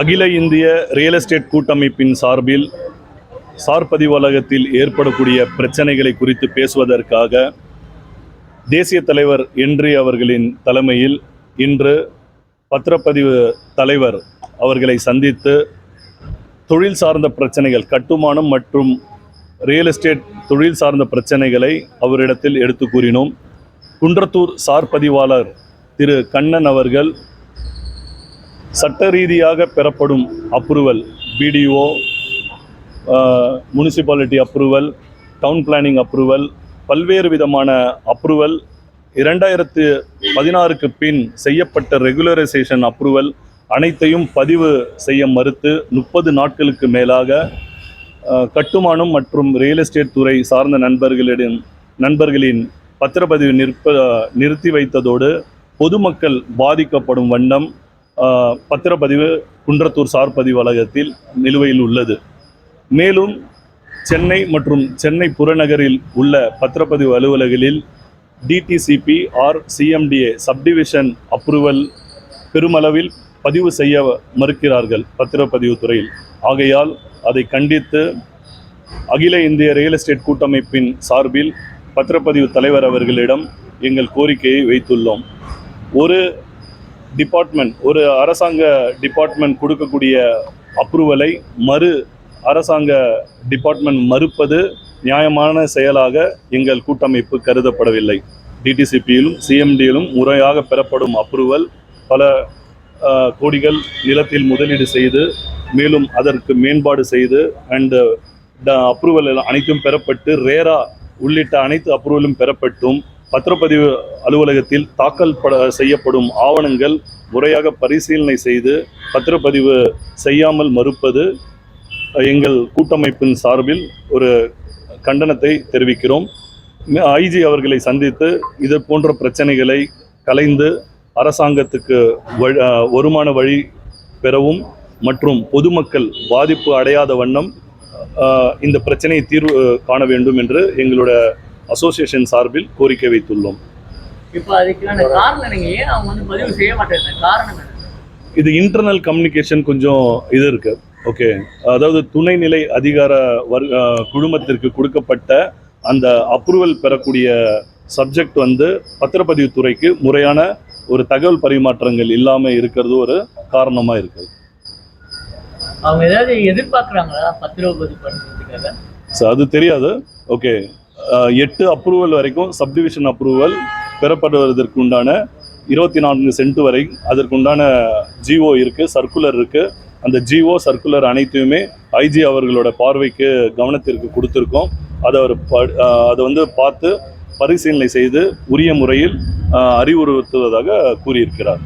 அகில இந்திய real estate கூட்டமைப்பின் சார்பில் சார்பதிவலகத்தில் ஏற்படக்கூடிய பிரச்சனைகளை குறித்து பேசுவதற்காக தேசிய தலைவர் என்றி அவர்களின் தலைமையில் இன்று பத்திரப்பதிவு தலைவர் அவர்களை சந்தித்து தொழில் சார்ந்த பிரச்சனைகள் கட்டுமானம் மற்றும் ரியல் எஸ்டேட் தொழில் சார்ந்த பிரச்சனைகளை அவரிடத்தில் எடுத்து கூறினோம். குன்றத்தூர் சார்பதிவாளர் திரு கண்ணன் அவர்கள் சட்ட ரீதியாக பெறப்படும் approval BDO municipality approval town planning approval பல்வேறு விதமான அப்ரூவல் இரண்டாயிரத்து பதினாறுக்கு பின் செய்யப்பட்ட ரெகுலரைசேஷன் அப்ரூவல் அனைத்தையும் பதிவு செய்ய மறுத்து முப்பது நாட்களுக்கு மேலாக கட்டுமானம் மற்றும் ரியல் எஸ்டேட் துறை சார்ந்த நண்பர்களிடம் நண்பர்களின் பத்திரப்பதிவு நிற்ப நிறுத்தி வைத்ததோடு பொதுமக்கள் பாதிக்கப்படும் வண்ணம் பத்திரப்பதிவு குன்றத்தூர் சார் பதிவலகத்தில் நிலுவையில் உள்ளது. மேலும் சென்னை மற்றும் சென்னை புறநகரில் உள்ள பத்திரப்பதிவு அலுவலகங்களில் DTCP or CMDA subdivision approval பெருமளவில் பதிவு செய்ய மறுக்கிறார்கள் பத்திரப்பதிவு துறையில். ஆகையால் அதை கண்டித்து அகில இந்திய ரியல் எஸ்டேட் கூட்டமைப்பின் சார்பில் பத்திரப்பதிவு தலைவர் அவர்களிடம் எங்கள் கோரிக்கையை வைத்துள்ளோம். ஒரு டிபார்ட்மெண்ட் ஒரு அரசாங்க டிபார்ட்மெண்ட் கொடுக்கக்கூடிய அப்ரூவலை மறு அரசாங்க டிபார்ட்மெண்ட் மறுப்பது நியாயமான செயலாக எங்கள் கூட்டமைப்பு கருதப்படவில்லை. டிடிசிபியிலும் சிஎம்டியிலும் முறையாக பெறப்படும் அப்ரூவல் பல கோடிகள் நிலத்தில் முதலீடு செய்து மேலும் அதற்கு மேம்பாடு செய்து அண்ட் அப்ரூவல் அனைத்தும் பெறப்பட்டு ரேரா உள்ளிட்ட அனைத்து அப்ரூவலும் பெறப்பட்டும். பத்திரப்பதிவு அலுவலகத்தில் தாக்கல் பட செய்யப்படும் ஆவணங்கள் முறையாக பரிசீலனை செய்து பத்திரப்பதிவு செய்யாமல் மறுப்பது எங்கள் கூட்டமைப்பின் சார்பில் ஒரு கண்டனத்தை தெரிவிக்கிறோம். ஐஜி அவர்களை சந்தித்து இது போன்ற பிரச்சனைகளை கலைந்து அரசாங்கத்துக்கு வழி- வருமான வழி பெறவும் மற்றும் பொதுமக்கள் பாதிப்பு அடையாத வண்ணம் இந்த பிரச்சனையை தீர்வு காண வேண்டும் என்று எங்களோட அசோசியேஷன் சார்பில் கோரிக்கை வைத்துள்ளோம். இது இன்டர்னல் கம்யூனிகேஷன் கொஞ்சம் இது இருக்கு. ஓகே அதாவது துணைநிலை அதிகார வர் குழுமத்திற்கு கொடுக்கப்பட்ட அந்த அப்ரூவல் பெறக்கூடிய சப்ஜெக்ட் வந்து பத்திரப்பதிவு துறைக்கு முறையான ஒரு தகவல் பரிமாற்றங்கள் இல்லாமல் இருக்கிறது ஒரு காரணமாக இருக்குது அவங்க ஏதாவது எதிர்பார்க்கறாங்களா? பத்திரப்பதிவு பண்றதுக்காக? ஸோ அது தெரியாது. ஓகே எட்டு அப்ரூவல் வரைக்கும் சப்டிவிஷன் அப்ரூவல் பெறப்படுவதற்கு உண்டான இருபத்தி நான்கு சென்ட் வரை அதற்குண்டான ஜிஓ இருக்குது சர்க்குலர் இருக்குது அந்த ஜிஓ சர்க்குலர் அனைத்தையுமே ஐஜி அவர்களோட பார்வைக்கு கவனத்திற்கு கொடுத்துருக்கோம். அதை அவர் அதை வந்து பார்த்து பரிசீலனை செய்து உரிய முறையில் அறிவுறுத்துவதாக கூறியிருக்கிறார்.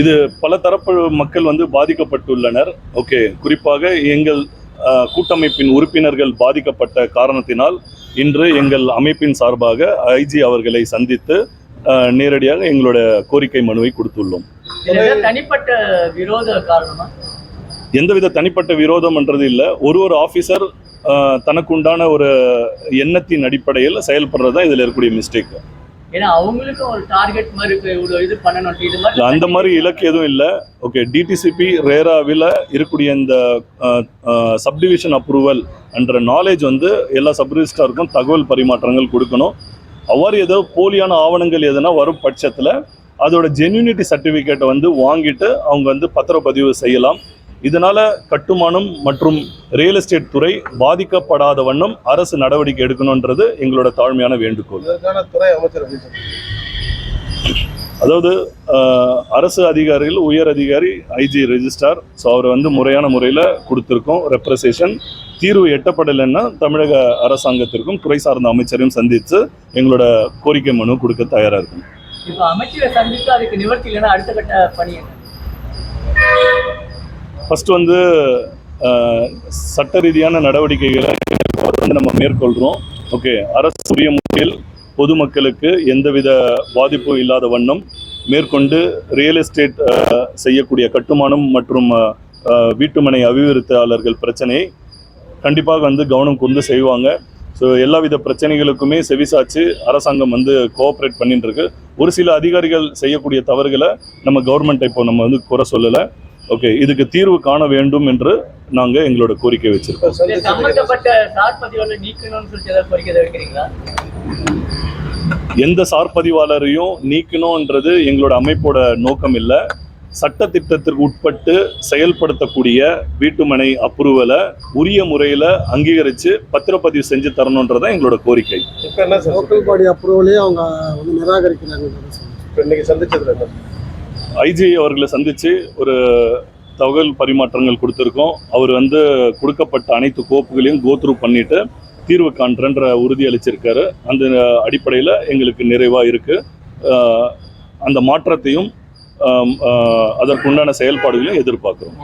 இது பல தரப்பு மக்கள் வந்து பாதிக்கப்பட்டுள்ளனர். ஓகே குறிப்பாக எங்கள் கூட்டமைப்பின் உறுப்பினர்கள் பாதிக்கப்பட்ட காரணத்தினால் இன்று எங்கள் அமைப்பின் சார்பாக ஐஜி அவர்களை சந்தித்து நேரடியாக எங்களோட கோரிக்கை மனுவை கொடுத்துள்ளோம். தனிப்பட்ட விரோத காரணமா? எந்தவித தனிப்பட்ட விரோதம்ன்றது இல்லை. ஒரு ஒரு ஆஃபீஸர் தனக்கு உண்டான ஒரு எண்ணத்தின் அடிப்படையில் செயல்படுறது தான் இதில் இருக்கக்கூடிய மிஸ்டேக் ஏன்னா அவங்களுக்கும் ஒரு டார்கெட் மாதிரி இருக்கு இது பண்ணணும். இது மாதிரி அந்த மாதிரி இலக்கு எதுவும் இல்லை. ஓகே டிடிசிபி ரேராவில் இருக்கக்கூடிய இந்த சப்டிவிஷன் அப்ரூவல் என்ற நாலேஜ் வந்து எல்லா சப்ரிஜிஸ்டாருக்கும் தகவல் பரிமாற்றங்கள் கொடுக்கணும். அவ்வாறு ஏதோ போலியான ஆவணங்கள் எதுனா வரும் பட்சத்தில் அதோட ஜென்யூனிட்டி சர்டிஃபிகேட்டை வந்து வாங்கிட்டு அவங்க வந்து பத்திரப்பதிவு செய்யலாம். இதனால கட்டுமானம் மற்றும் ரியல் எஸ்டேட் துறை பாதிக்கப்படாத வண்ணம் அரசு நடவடிக்கை எடுக்கணுன்றது எங்களோட தாழ்மையான வேண்டுகோள். துறை அமைச்சர்? அதாவது அரசு அதிகாரிகள் உயர் அதிகாரி ஐஜி ரெஜிஸ்டார் ஸோ அவர் வந்து முறையான முறையில் கொடுத்துருக்கோம். ரெப்ரசேஷன் தீர்வு எட்டப்படலைன்னா தமிழக அரசாங்கத்திற்கும் துறை சார்ந்த அமைச்சரையும் சந்தித்து எங்களோட கோரிக்கை மனு கொடுக்க தயாராக இருக்கும் இப்ப அமைச்சரை சந்தித்து அதுக்கு நிவர்த்தி இல்லைன்னா அடுத்த கட்ட பணி ஃபஸ்ட்டு வந்து சட்ட ரீதியான நடவடிக்கைகளை வந்து நம்ம மேற்கொள்கிறோம் ஓகே அரசு உரிய முறையில் பொதுமக்களுக்கு எந்தவித பாதிப்பும் இல்லாத வண்ணம் மேற்கொண்டு ரியல் எஸ்டேட் செய்யக்கூடிய கட்டுமானம் மற்றும் வீட்டுமனை அபிவிருத்தியாளர்கள் பிரச்சனையை கண்டிப்பாக வந்து கவனம் கொண்டு செய்வாங்க. ஸோ எல்லா வித பிரச்சனைகளுக்குமே செவிசாச்சு அரசாங்கம் வந்து கோஆப்ரேட் பண்ணிட்டு இருக்கு ஒரு சில அதிகாரிகள் செய்யக்கூடிய தவறுகளை நம்ம கவர்மெண்ட்டை இப்போ நம்ம வந்து குறை சொல்லலை. ஓகே இதுக்கு தீர்வு காண வேண்டும் என்று நாங்கள் எங்களோட கோரிக்கை வச்சிருக்கோம். எந்த சார் பதிவாளரையும் நீக்கணும்ன்றது எங்களோட அமைப்போட நோக்கம் இல்லை சட்டத்திட்டத்திற்கு உட்பட்டு செயல்படுத்தக்கூடிய வீட்டுமனை அப்ரூவலை உரிய முறையில் அங்கீகரித்து பத்திரப்பதிவு செஞ்சு தரணுன்றதான் எங்களோட கோரிக்கை. இப்ப என்ன சார் லோக்கல் பாடி அப்ரூவலே அவங்க வந்து நிராகரிக்கிறாங்க. இப்ப இன்னைக்கு சந்திச்சதுல என்ன? ஐஜி அவர்களை சந்தித்து ஒரு தகவல் பரிமாற்றங்கள் கொடுத்துருக்கோம். அவர் வந்து கொடுக்கப்பட்ட அனைத்து கோப்புகளையும் கோத்ரூ பண்ணிட்டு தீர்வு காண்றன்ற உறுதி அளிச்சிருக்காரு. அந்த அடிப்படையில் எங்களுக்கு நிறைவாக இருக்குது அந்த மாற்றத்தையும் அதற்குண்டான செயல்பாடுகளையும் எதிர்பார்க்குறோம்.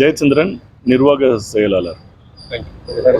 ஜெயச்சந்திரன் நிர்வாக செயலாளர். தேங்க்யூ